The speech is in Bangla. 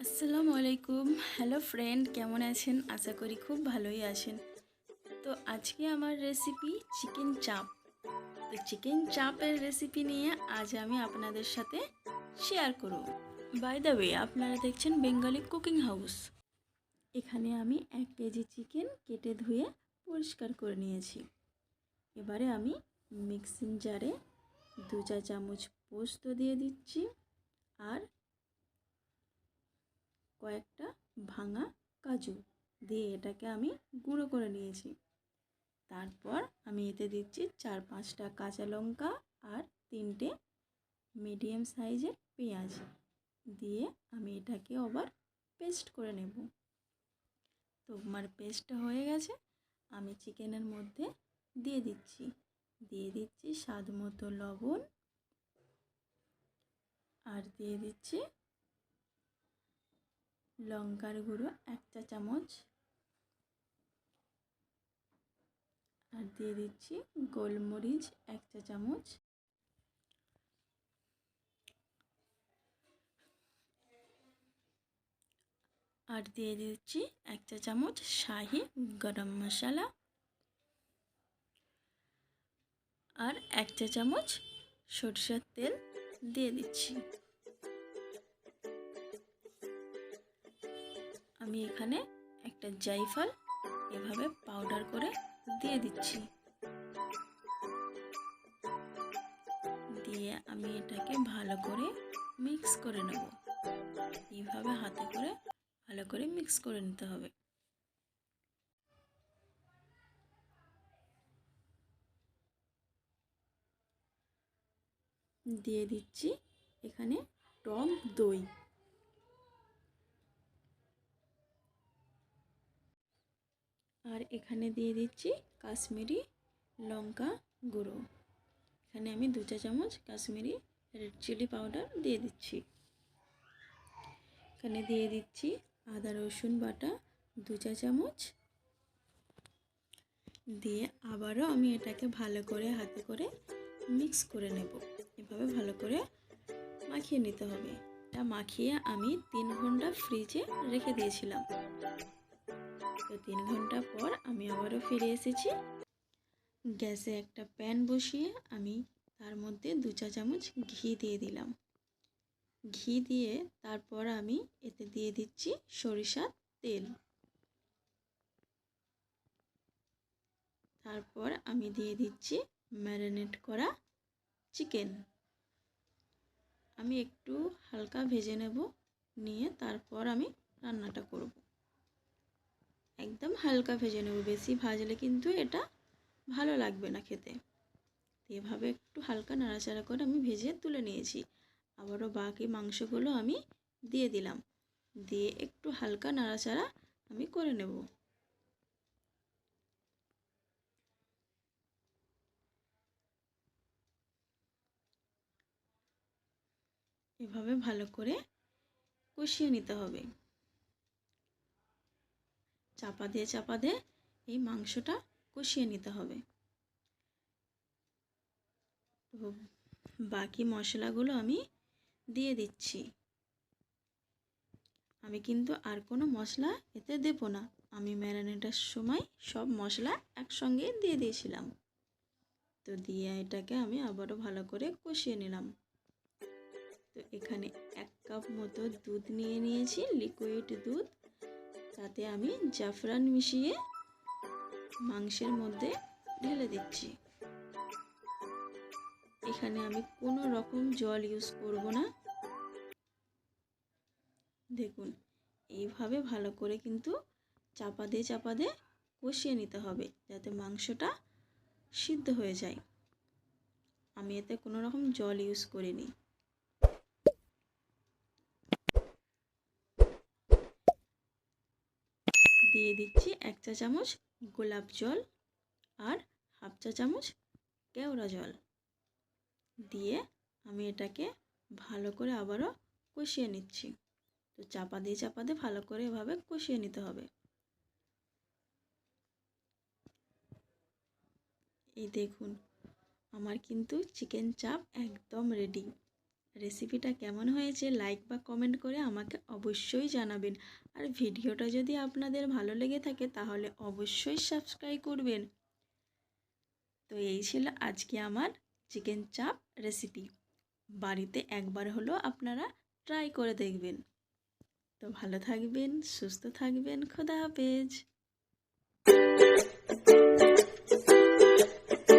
আসসালামু আলাইকুম। হ্যালো ফ্রেন্ড কেমন আছেন? আশা করি খুব ভালোই আছেন। তো আজকে আমার রেসিপি চিকেন চাপ তো চিকেন চাপের রেসিপি নিয়ে আজ আমি আপনাদের সাথে শেয়ার করব। বাই দ্য ওয়ে আপনারা দেখছেন বেঙ্গলি কুকিং হাউস এখানে আমি এক কেজি চিকেন কেটে ধুয়ে পরিষ্কার করে নিয়েছি। এবারে আমি মিক্সিং জারে দু চা চামচ পোস্ত দিয়ে দিচ্ছি। আর কয়েকটা ভাঙা কাজু দিয়ে এটাকে আমি গুঁড়ো করে নিয়েছি। তারপর আমি এতে দিচ্ছি চার পাঁচটা কাঁচা লঙ্কা আর তিনটে মিডিয়াম সাইজের পেঁয়াজ দিয়ে আমি এটাকে আবার পেস্ট করে নেব। তো আমার পেস্টটা হয়ে গেছে, আমি চিকেনের মধ্যে দিয়ে দিচ্ছি। দিয়ে দিচ্ছি স্বাদ মতো লবণ আর দিয়ে দিচ্ছি লঙ্কার গুঁড়ো এক চা চামচ। আর দিয়ে দিচ্ছি গোলমরিচ এক চা চামচ। আর দিয়ে দিচ্ছি এক চা চামচ শাহি গরম মশলা। আর এক চা চামচ সরষের তেল দিয়ে দিচ্ছি। আমি এখানে একটা জাইফল এভাবে পাউডার করে দিয়ে দিচ্ছি। দিয়ে আমি এটাকে ভালো করে মিক্স করে নেব। এইভাবে হাতে করে ভালো করে মিক্স করে নিতে হবে। দিয়ে দিচ্ছি এখানে টক দই। আর এখানে দিয়ে দিচ্ছি কাশ্মীরি লঙ্কা গুঁড়ো। এখানে আমি দু চা চামচ কাশ্মীরি রেড চিলি পাউডার দিয়ে দিচ্ছি। এখানে দিয়ে দিচ্ছি আদা রসুন বাটা দু চা চামচ। দিয়ে আবারও আমি এটাকে ভালো করে হাতে করে মিক্স করে নেব। এভাবে ভালো করে মাখিয়ে নিতে হবে। এটা মাখিয়ে আমি তিন ঘণ্টা ফ্রিজে রেখে দিয়েছিলাম। তো তিন ঘণ্টা পর আমি আবারও ফিরে এসেছি। গ্যাসে একটা প্যান বসিয়ে আমি তার মধ্যে দু চা চামচ ঘি দিয়ে দিলাম। ঘি দিয়ে তারপর আমি এতে দিয়ে দিচ্ছি সরিষার তেল। তারপর আমি দিয়ে দিচ্ছি ম্যারিনেট করা চিকেন। আমি একটু হালকা ভেজে নেব, নিয়ে তারপর আমি রান্নাটা করব। একদম হালকা ভেজে নেব, বেশি ভাজলে কিন্তু এটা ভালো লাগবে না খেতে। এভাবে একটু হালকা নাড়াচাড়া করে আমি ভেজে তুলে নিয়েছি। আবারও বাকি মাংসগুলো আমি দিয়ে দিলাম। দিয়ে একটু হালকা নাড়াচাড়া আমি করে নেব। এভাবে ভালো করে কষিয়ে নিতে হবে। চাপা দিয়ে চাপা দিয়ে এই মাংসটা কষিয়ে নিতে হবে। তো বাকি মশলাগুলো আমি দিয়ে দিচ্ছি। আমি কিন্তু আর কোনো মশলা এতে দেবো না। আমি ম্যারিনেটার সময় সব মশলা একসঙ্গে দিয়ে দিয়েছিলাম। তো দিয়ে এটাকে আমি আবারও ভালো করে কষিয়ে নিলাম। তো এখানে এক কাপ মতো দুধ নিয়ে নিয়েছি লিকুইড দুধ। তাতে আমি জাফরান মিশিয়ে মাংসের মধ্যে ঢেলে দিচ্ছি। এখানে আমি কোনো রকম জল ইউজ করব না। দেখুন, এইভাবে ভালো করে কিন্তু চাপা দিয়ে চাপা দিয়ে কষিয়ে নিতে হবে যাতে মাংসটা সিদ্ধ হয়ে যায়। আমি এতে কোনো রকম জল ইউজ করিনি। দিয়ে দিচ্ছি এক চা চামচ গোলাপ জল আর হাফ চা চামচ কেওড়া জল। দিয়ে আমি এটাকে ভালো করে আবারও কষিয়ে নিচ্ছি। তো চাপা দিয়ে চাপা দিয়ে ভালো করে এভাবে কষিয়ে নিতে হবে। এই দেখুন, আমার কিন্তু চিকেন চাপ একদম রেডি রেসিপিটা কেমন হয়েছে লাইক বা কমেন্ট করে আমাকে অবশ্যই জানাবেন। আর ভিডিওটা যদি আপনাদের ভালো লেগে থাকে তাহলে অবশ্যই সাবস্ক্রাইব করবেন। তো এই ছিল আজকে আমার চিকেন চাপ রেসিপি। বাড়িতে একবার হলো আপনারা ট্রাই করে দেখবেন। তো ভালো থাকবেন, সুস্থ থাকবেন, খোদা হাফেজ।